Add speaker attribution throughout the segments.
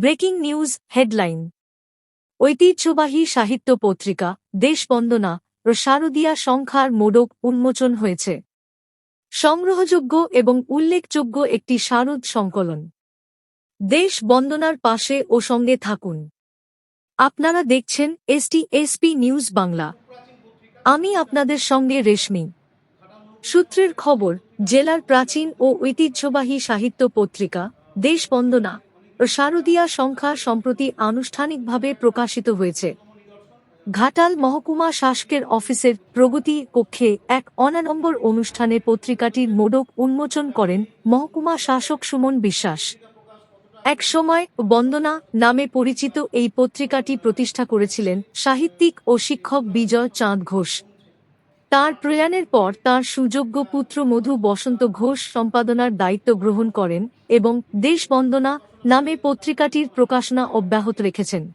Speaker 1: Breaking news headline. ঐতিহ্যবাহী সাহিত্য পত্রিকা দেশবন্দনা ও শারদীয়া সংখ্যার মোড়ক উন্মোচন হয়েছে। সংগ্রহযোগ্য এবং উল্লেখযোগ্য একটি শারদ সংকলন। দেশ বন্দনার পাশে ও সঙ্গে থাকুন। আপনারা দেখছেন এসটি এসপি নিউজ বাংলা। আমি আপনাদের সঙ্গে রেশমি। সূত্রের খবর, জেলার প্রাচীন ও ঐতিহ্যবাহী সাহিত্য পত্রিকা দেশবন্দনা শারদীয়া সংখ্যা সম্প্রতি আনুষ্ঠানিকভাবে প্রকাশিত হয়েছে। ঘাটাল মহকুমা শাসকের অফিসের প্রগতি কক্ষে এক অনানম্বর অনুষ্ঠানে পত্রিকাটির মোড়ক উন্মোচন করেন মহকুমা শাসক সুমন বিশ্বাস। এক সময় বন্দনা নামে পরিচিত এই পত্রিকাটি প্রতিষ্ঠা করেছিলেন সাহিত্যিক ও শিক্ষক বিজয় চাঁদ ঘোষ। তার প্রয়াণের পর তার সুযোগ্য পুত্র মধু বসন্ত ঘোষ সম্পাদনার দায়িত্ব গ্রহণ করেন এবং দেশবন্দনা নামে পত্রিকাটির প্রকাশনা অব্যাহত রেখেছেন।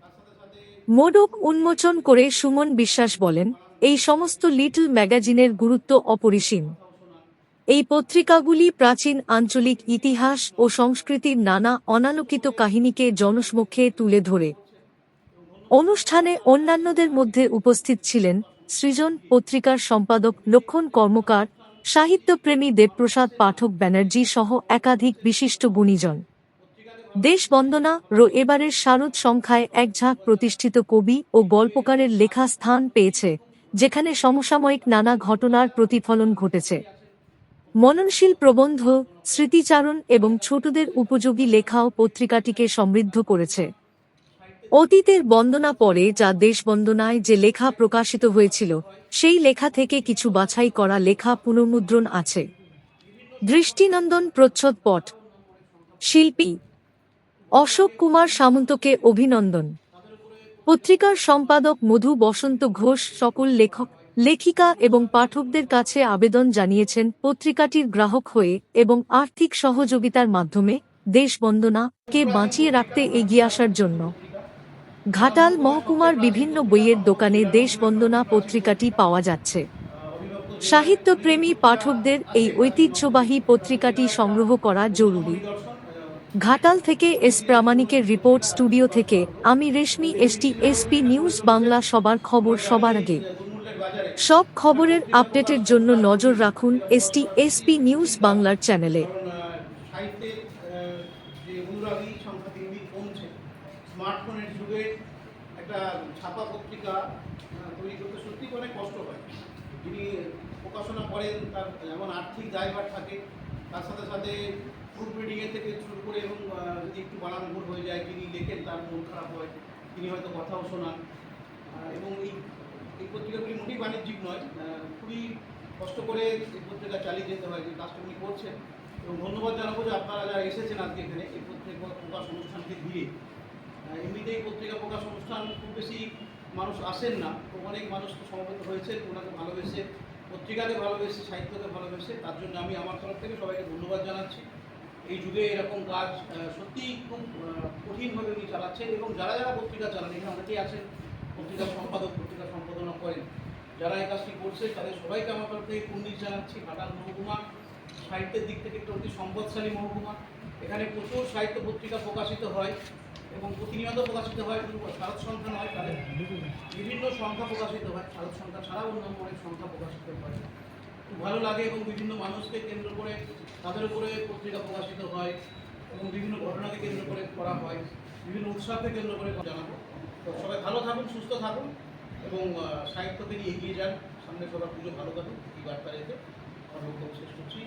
Speaker 1: মোডক উন্মোচন করে সুমন বিশ্বাস বলেন, এই সমস্ত লিটল ম্যাগাজিনের গুরুত্ব অপরিসীম। এই পত্রিকাগুলি প্রাচীন আঞ্চলিক ইতিহাস ও সংস্কৃতির নানা অনালোকিত কাহিনীকে জনসমক্ষে তুলে ধরে। অনুষ্ঠানে অন্যান্যদের মধ্যে উপস্থিত ছিলেন সৃজন পত্রিকার সম্পাদক, লক্ষণ কর্মকার, সাহিত্যপ্রেমী দেবপ্রসাদ পাঠক ব্যানার্জি সহ একাধিক বিশিষ্ট গুণীজন। দেশবন্দনা রো এবারের শারদ সংখ্যায় এক ঝাঁক প্রতিষ্ঠিত কবি ও গল্পকারের লেখা স্থান পেয়েছে, যেখানে সমসাময়িক নানা ঘটনার প্রতিফলন ঘটেছে। মননশীল প্রবন্ধ, স্মৃতিচারণ এবং ছোটদের উপযোগী লেখাও পত্রিকাটিকে সমৃদ্ধ করেছে। অতীতের বন্দনা পরে যা দেশবন্দনায় যে লেখা প্রকাশিত হয়েছিল, সেই লেখা থেকে কিছু বাছাই করা লেখা পুনর্মুদ্রণ আছে। দৃষ্টিনন্দন প্রচ্ছদপট শিল্পী অশোক কুমার সামন্তকে অভিনন্দন। পত্রিকার সম্পাদক মধু বসন্ত ঘোষ সকল লেখক, লেখিকা এবং পাঠকদের কাছে আবেদন জানিয়েছেন পত্রিকাটির গ্রাহক হয়ে এবং আর্থিক সহযোগিতার মাধ্যমে দেশবন্দনাকে বাঁচিয়ে রাখতে এগিয়ে আসার জন্য। ঘাটাল মহকুমার বিভিন্ন বইয়ের দোকানে দেশবন্দনা পত্রিকাটি পাওয়া যাচ্ছে। সাহিত্যপ্রেমী পাঠকদের এই ঐতিহ্যবাহী পত্রিকাটি সংগ্রহ করা জরুরি। ঘাটাল থেকে এস প্রামাণিকের রিপোর্ট স্টুডিও থেকে আমি Reshmi, ST, SP news Bangla সবার খবর সবার আগে। সব খবরের আপডেটের জন্য নজর রাখুন এসটি, এসপি নিউজ বাংলার চ্যানেলে।
Speaker 2: প্রকাশনা করেন, তার যেমন আর্থিক দায়ভার থাকে, তার সাথে সাথে প্রুফ রিডিংয়ের থেকে শুরু করে এবং যদি একটু বানান হয়ে যায় যিনি লেখেন, তার মন খারাপ হয়, তিনি হয়তো কথাও শোনান। এবং এই এই পত্রিকাগুলি মোটেই বাণিজ্যিক নয় খুবই কষ্ট করে এই পত্রিকা চালিয়ে যেতে হয়, যে কাজটা উনি করছেন। এবং ধন্যবাদ জানাব যে আপনারা যারা এসেছেন আজকে এখানে, এই পত্রিকা প্রকাশ অনুষ্ঠানকে ঘিরে। এমনিতেই পত্রিকা প্রকাশ অনুষ্ঠান খুব বেশি মানুষ আসেন না তো অনেক মানুষ সমবেত হয়েছেন, ওনাকে ভালোবেসে, পত্রিকাকে ভালোবেসে, সাহিত্যকে ভালোবেসে, তার জন্য আমি আমার তরফ থেকে সবাইকে ধন্যবাদ জানাচ্ছি। এই যুগে এরকম কাজ সত্যিই খুব কঠিনভাবে উনি চালাচ্ছেন এবং যারা যারা পত্রিকা চালান, এখানে অনেকেই আছেন পত্রিকা সম্পাদক পত্রিকা সম্পাদনা করেন, যারা এই কাজটি করছে, তাদের সবাইকে আমার তরফ থেকে কুন্দিস জানাচ্ছি ঘাটাল মহকুমা, সাহিত্যের দিক থেকে একটু অতি সম্পদশালী মহকুমা। এখানে প্রচুর সাহিত্য পত্রিকা প্রকাশিত হয় এবং প্রতিনিয়ত প্রকাশিত হয় শুধু শারদ সংখ্যা নয়, তাদের বিভিন্ন সংখ্যা প্রকাশিত হয়। শারদ সংখ্যা ছাড়াও অন্যান্য অনেক সংখ্যা প্রকাশিত হয়। ভালো লাগে এবং বিভিন্ন মানুষকে কেন্দ্র করে তাদের উপরে পত্রিকা প্রকাশিত হয় এবং বিভিন্ন ঘটনাকে কেন্দ্র করে করা হয়। বিভিন্ন উৎসবকে কেন্দ্র করে জানাব। তো সবাই ভালো থাকুন, সুস্থ থাকুন এবং সাহিত্য নিয়ে এগিয়ে যান। সামনে সবার পুজো ভালো থাকুন এই বার্তা রেখে আমার বক্তব্য শেষ করছি।